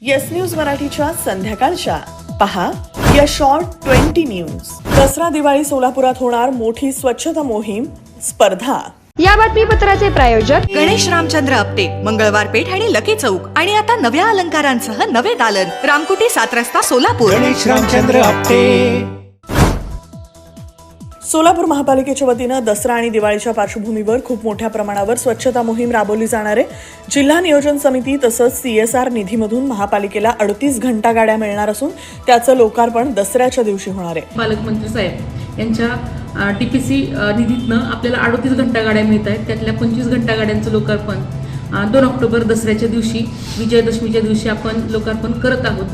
Yes news मराठीच्या संध्याकाळच्या. पहा या short twenty news Dussehra Diwali सोलापुरात होणार मोठी स्वच्छता मोहीम स्पर्धा. या बातमीपत्राचे प्रायोजक गणेश रामचंद्र आपटे मंगळवार पेठ आणि लकी चौक. आणि आता नव्या अलंकारांसह नवे दालन. रामकुटी सात रस्ता सोलापूर. गणेश रामचंद्र आपटे. सोलापूर महापालिकेच्या वतीनं दसरा आणि दिवाळीच्या पार्श्वभूमीवर खूप मोठ्या प्रमाणावर स्वच्छता मोहीम राबवली जाणार आहे. जिल्हा नियोजन समिती तसंच सीएसआर निधीमधून महापालिकेला अडतीस घंटा गाड्या मिळणार असून त्याचं लोकार्पण दसऱ्याच्या दिवशी होणार आहे. पालकमंत्री साहेब यांच्या टी पी सी निधीतनं आपल्याला अडतीस घंटा गाड्या मिळत आहेत त्यातल्या पंचवीस घंटा गाड्यांचं लोकार्पण दोन ऑक्टोबर दसऱ्याच्या दिवशी विजयादशमीच्या दिवशी आपण लोकार्पण करत आहोत.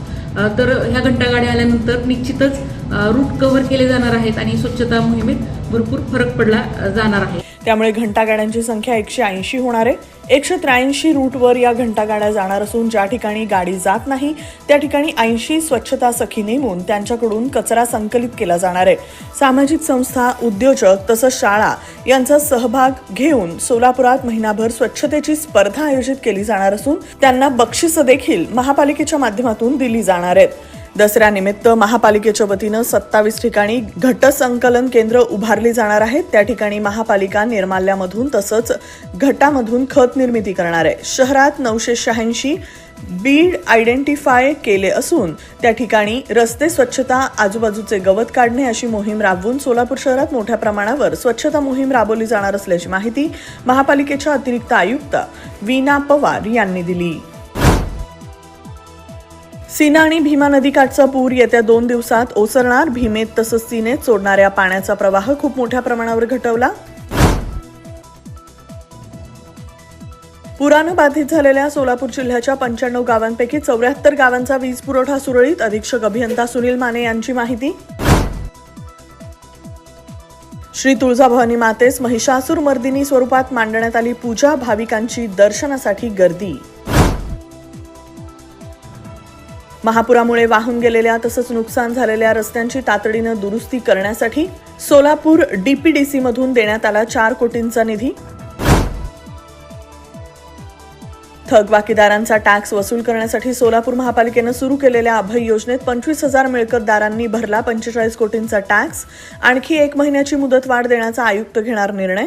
तर ह्या घंटागाड्या आल्यानंतर निश्चितच रूट कव्हर केले जाणार आहेत आणि स्वच्छता मोहिमेत भरपूर फरक पडला जाणार आहे. त्यामुळे घंटागाड्यांची संख्या एकशे ऐंशी होणार आहे. एकशे त्र्याऐंशी रूटवर या घंटागाड्या जाणार असून ज्या ठिकाणी गाडी जात नाही त्या ठिकाणी ऐंशी स्वच्छता सखी नेमून त्यांच्याकडून कचरा संकलित केला जाणार आहे. सामाजिक संस्था उद्योजक तसंच शाळा यांचा सहभाग घेऊन सोलापुरात महिनाभर स्वच्छतेची स्पर्धा आयोजित केली जाणार असून त्यांना बक्षिसं देखील महापालिकेच्या माध्यमातून दिली जाणार आहेत. दसऱ्यानिमित्त महापालिकेच्या वतीनं सत्तावीस ठिकाणी घटसंकलन केंद्र उभारली जाणार आहेत. त्या ठिकाणी महापालिका निर्माल्यामधून तसंच घटामधून खत निर्मिती करणार आहे. शहरात नऊशे शहाऐंशी बीड आयडेंटिफाय केले असून त्या ठिकाणी रस्ते स्वच्छता आजूबाजूचे गवत काढणे अशी मोहीम राबवून सोलापूर शहरात मोठ्या प्रमाणावर स्वच्छता मोहीम राबवली जाणार असल्याची माहिती महापालिकेच्या अतिरिक्त आयुक्त वीना पवार यांनी दिली. सीना आणि भीमा नदीकाठचा पूर येत्या दोन दिवसात ओसरणार. भीमेत तसंच सीनेत सोडणाऱ्या पाण्याचा प्रवाह खूप मोठ्या प्रमाणावर घटवला. पुरानं बाधित झालेल्या सोलापूर जिल्ह्याच्या पंच्याण्णव गावांपैकी चौऱ्याहत्तर गावांचा वीज पुरवठा सुरळीत. अधीक्षक अभियंता सुनील माने यांची माहिती. श्री तुळजाभवानी मातेस महिषासूर मर्दिनी स्वरूपात मांडण्यात आली पूजा. भाविकांची दर्शनासाठी गर्दी. महापुरामुळे वाहून गेलेल्या तसंच नुकसान झालेल्या रस्त्यांची तातडीनं दुरुस्ती करण्यासाठी सोलापूर डीपीडीसी मधून देण्यात आला चार कोटींचा निधी. थकबाकीदारांचा टॅक्स वसूल करण्यासाठी सोलापूर महापालिकेनं सुरू केलेल्या अभय योजनेत पंचवीस हजार मिळकतदारांनी भरला पंचेचाळीस कोटींचा टॅक्स. आणखी एक महिन्याची मुदतवाढ देण्याचा आयुक्त घेणार निर्णय.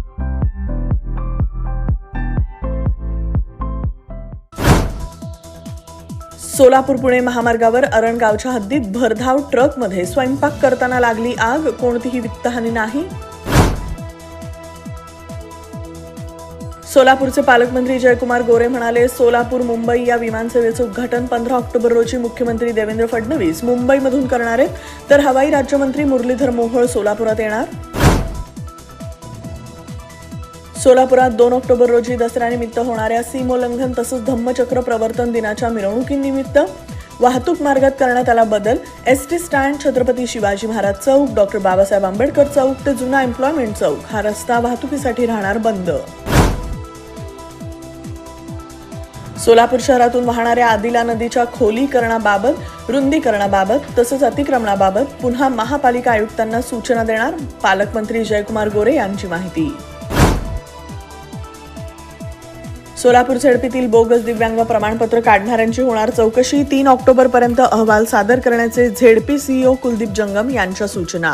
सोलापूर पुणे महामार्गावर अरणगावच्या हद्दीत भरधाव ट्रकमध्ये स्वयंपाक करताना लागली आग. कोणतीही वित्तहानी नाही. सोलापूरचे पालकमंत्री जयकुमार गोरे म्हणाले सोलापूर मुंबई या विमानसेवेचं उद्घाटन पंधरा ऑक्टोबर रोजी मुख्यमंत्री देवेंद्र फडणवीस मुंबईमधून करणार आहेत. तर हवाई राज्यमंत्री मुरलीधर मोहोळ सोलापुरात येणार. सोलापुरात दोन ऑक्टोबर रोजी दसऱ्यानिमित्त होणाऱ्या सीमोल्लंघन तसंच धम्मचक्र प्रवर्तन दिनाच्या मिरवणुकीनिमित्त वाहतूक मार्गात करण्यात आला बदल. S T stand Chhatrapati Shivaji Maharaj चौक डॉक्टर बाबासाहेब आंबेडकर चौक ते जुना एम्प्लॉयमेंट चौक. हा रस्ता वाहतुकीसाठी राहणार बंद. सोलापूर शहरातून वाहणाऱ्या आदिला नदीच्या खोलीकरणाबाबत रुंदीकरणाबाबत तसंच अतिक्रमणाबाबत पुन्हा महापालिका आयुक्तांना सूचना देणार पालकमंत्री जयकुमार गोरे यांची माहिती. सोलापूर झेडपीतील बोगस दिव्यांग प्रमाणपत्र काढणाऱ्यांची होणार चौकशी. तीन ऑक्टोबर पर्यंत अहवाल सादर करण्याचे झेडपी सीईओ कुलदीप जंगम यांच्या सूचना.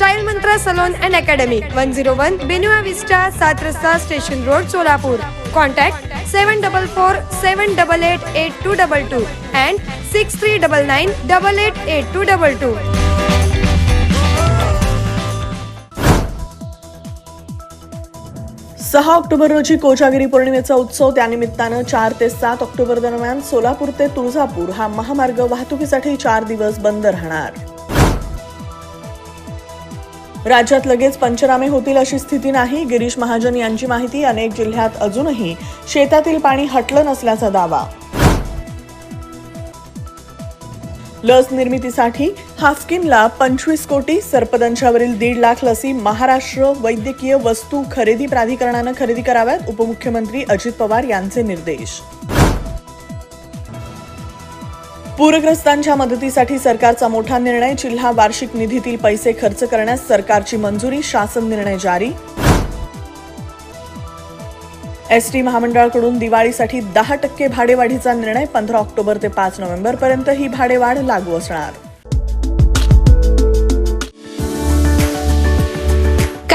Style mantra salon and academy one zero one बेनुआ विस्टा सात रस्ता station road Solapur. Contact seven double four seven double eight eight two double two and six three double nine double eight eight two double two. सहा October रोजी कोजागिरी पौर्णिमेचा उत्सव त्यानिमित्तानं चार ते सात ऑक्टोबर दरम्यान सोलापूर ते तुळजापूर हा महामार्ग वाहतुकीसाठी चार दिवस बंद राहणार. राज्यात लगेच पंचनामे होतील अशी स्थिती नाही. गिरीश महाजन यांची माहिती अनेक जिल्ह्यात अजूनही शेतातील पाणी हटलं नसल्याचा दावा. लस निर्मितीसाठी हाफकिनला पंचवीस कोटी सर्पदंशावरील दीड लाख लसी महाराष्ट्र वैद्यकीय वस्तू खरेदी प्राधिकरणानं खरेदी कराव्यात उपमुख्यमंत्री अजित पवार यांचे निर्देश. पूरग्रस्तांच्या मदतीसाठी सरकारचा मोठा निर्णय जिल्हा वार्षिक निधीतील पैसे खर्च करण्यास सरकारची मंजुरी शासन निर्णय जारी. एस टी महामंडळाकडून दिवाळीसाठी दहा टक्के भाडेवाढीचा निर्णय पंधरा ऑक्टोबर ते पाच नोव्हेंबरपर्यंत ही भाडेवाढ लागू असणार.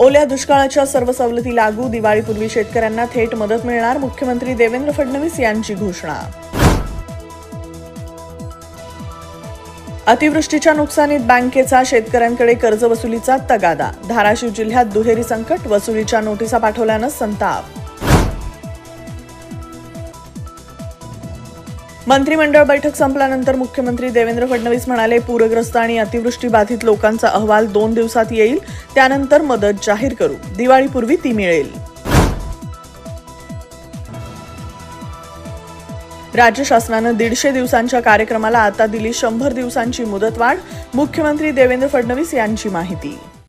ओल्या दुष्काळाच्या सर्व सवलती लागू दिवाळीपूर्वी शेतकऱ्यांना थेट मदत मिळणार मुख्यमंत्री देवेंद्र फडणवीस यांची घोषणा. अतिवृष्टीच्या नुकसानीत बँकेचा शेतकऱ्यांकडे कर्ज वसुलीचा तगादा. धाराशिव जिल्ह्यात दुहेरी संकट वसुलीच्या नोटिसा पाठवल्यानं संताप. मंत्रिमंडळ बैठक संपल्यानंतर मुख्यमंत्री देवेंद्र फडणवीस म्हणाले पूरग्रस्त आणि अतिवृष्टी बाधित लोकांचा अहवाल दोन दिवसात येईल त्यानंतर मदत जाहीर करू. दिवाळीपूर्वी ती मिळेल. राज्य शासनानं दीडशे दिवसांच्या कार्यक्रमाला आता दिली शंभर दिवसांची मुदतवाढ मुख्यमंत्री देवेंद्र फडणवीस यांची माहिती.